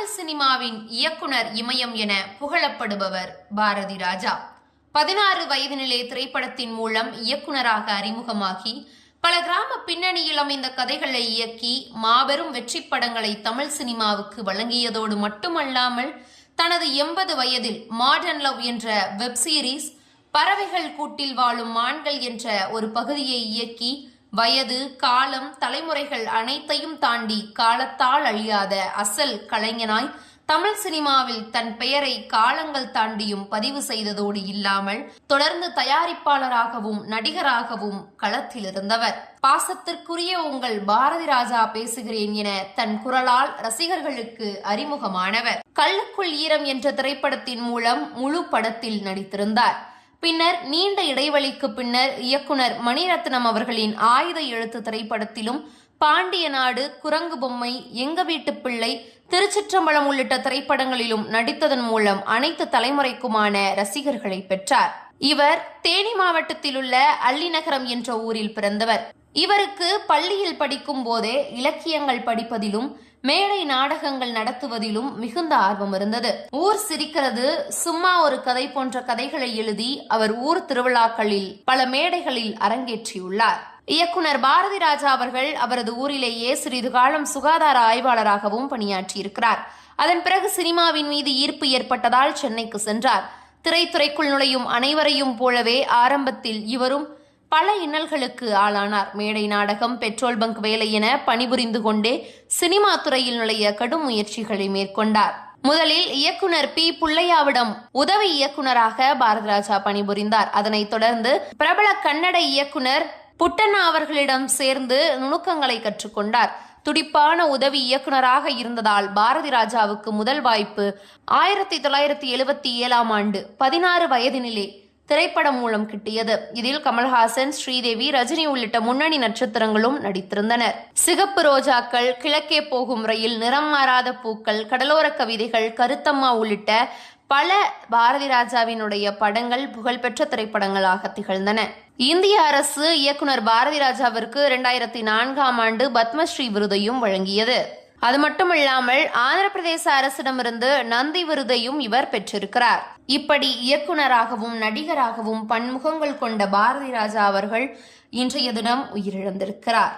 தமிழ் சினிமாவின் இயக்குனர் இமயம் என புகழப்படுபவர் பாரதி ராஜா. பதினாறு வயதினிலே திரைப்படத்தின் மூலம் இயக்குனராக அறிமுகமாகி பல கிராம பின்னணியில் அமைந்த கதைகளை இயக்கி மாபெரும் வெற்றி படங்களை தமிழ் சினிமாவுக்கு வழங்கியதோடு மட்டுமல்லாமல் தனது எண்பது வயதில் மாடர்ன் லவ் என்ற வெப் சீரிஸ் பறவைகள் கூட்டில் வாழும் மான்கள் என்ற ஒரு பகுதியை இயக்கி வயது காலம் தலைமுறைகள் அனைத்தையும் தாண்டி காலத்தால் அழியாத அசல் கலைஞனாய் தமிழ் சினிமாவில் தன் பெயரை காலங்கள் தாண்டியும் பதிவு செய்ததோடு இல்லாமல் தொடர்ந்து தயாரிப்பாளராகவும் நடிகராகவும் களத்தில் இருந்தவர் பாசத்திற்குரிய உங்கள் பாரதி ராஜா பேசுகிறேன் என தன் குரலால் ரசிகர்களுக்கு அறிமுகமானவர். கல்லுக்குள் ஈரம் என்ற திரைப்படத்தின் மூலம் முழு படத்தில் நடித்திருந்தார். பின்னர் நீண்ட இடைவெளிக்கு பின்னர் இயக்குனர் மணிரத்னம் அவர்களின் ஆயுத எழுத்து திரைப்படத்திலும் பாண்டிய நாடு குரங்கு பொம்மை எங்க வீட்டு பிள்ளை திருச்சிற்றம்பலம் உள்ளிட்ட திரைப்படங்களிலும் நடித்ததன் மூலம் அனைத்து தலைமுறைக்குமான ரசிகர்களை பெற்றார். இவர் தேனி மாவட்டத்தில் உள்ள அள்ளிநகரம் என்ற ஊரில் பிறந்தவர். இவருக்கு பள்ளியில் படிக்கும் போதே இலக்கியங்கள் படிப்பதிலும் மேடை நாடகங்கள் நடத்துவதிலும் மிகுந்த ஆர்வம் இருந்தது. ஊர் சிரிக்கிறது சும்மா ஒரு கதை போன்ற கதைகளை எழுதி அவர் ஊர் திருவிழாக்களில் பல மேடைகளில் அரங்கேற்றியுள்ளார். இயக்குனர் பாரதி ராஜா அவர்கள் அவரது ஊரிலேயே சிறிது காலம் சுகாதார ஆய்வாளராகவும் பணியாற்றியிருக்கிறார். அதன் பிறகு சினிமாவின் மீது ஈர்ப்பு ஏற்பட்டதால் சென்னைக்கு சென்றார். திரைத்துறைக்குள் நுழையும் அனைவரையும் போலவே ஆரம்பத்தில் இவரும் பல இன்னல்களுக்கு ஆளானார். மேடை நாடகம் பெட்ரோல் பங்க் வேலை என பணிபுரிந்து கொண்டே சினிமா துறையில் நுழைய கடும் முயற்சிகளை மேற்கொண்டார். முதலில் இயக்குனர் பி. புள்ளையாவிடம் உதவி இயக்குனராக பாரதிராஜா பணிபுரிந்தார். அதனைத் தொடர்ந்து பிரபல கன்னட இயக்குனர் புட்டண்ணா அவர்களிடம் சேர்ந்து நுணுக்கங்களை கற்றுக்கொண்டார். துடிப்பான உதவி இயக்குனராக இருந்ததால் பாரதி ராஜாவுக்கு முதல் வாய்ப்பு ஆயிரத்தி தொள்ளாயிரத்தி எழுபத்தி ஏழாம் ஆண்டு பதினாறு வயதினிலே திரைப்படம் மூலம் கிட்டியது. இதில் கமல்ஹாசன் ஸ்ரீதேவி ரஜினி உள்ளிட்ட முன்னணி நட்சத்திரங்களும் நடித்திருந்தனர். சிகப்பு ரோஜாக்கள் கிழக்கே போகும் ரயில் நிறம் மாறாத பூக்கள் கடலோர கவிதைகள் கருத்தம்மா உள்ளிட்ட பல பாரதி ராஜாவினுடைய படங்கள் புகழ்பெற்ற திரைப்படங்களாக திகழ்ந்தன. இந்திய அரசு இயக்குனர் பாரதி ராஜாவிற்கு இரண்டாயிரத்தி நான்காம் ஆண்டு பத்மஸ்ரீ விருதையும் வழங்கியது. அது மட்டுமில்லாமல் ஆந்திர பிரதேச அரசிடமிருந்து நந்தி விருதையும் இவர் பெற்றிருக்கிறார். இப்படி இயக்குனராகவும் நடிகராகவும் பன்முகங்கள் கொண்ட பாரதி ராஜா அவர்கள் இன்றைய தினம் உயிரிழந்திருக்கிறார்.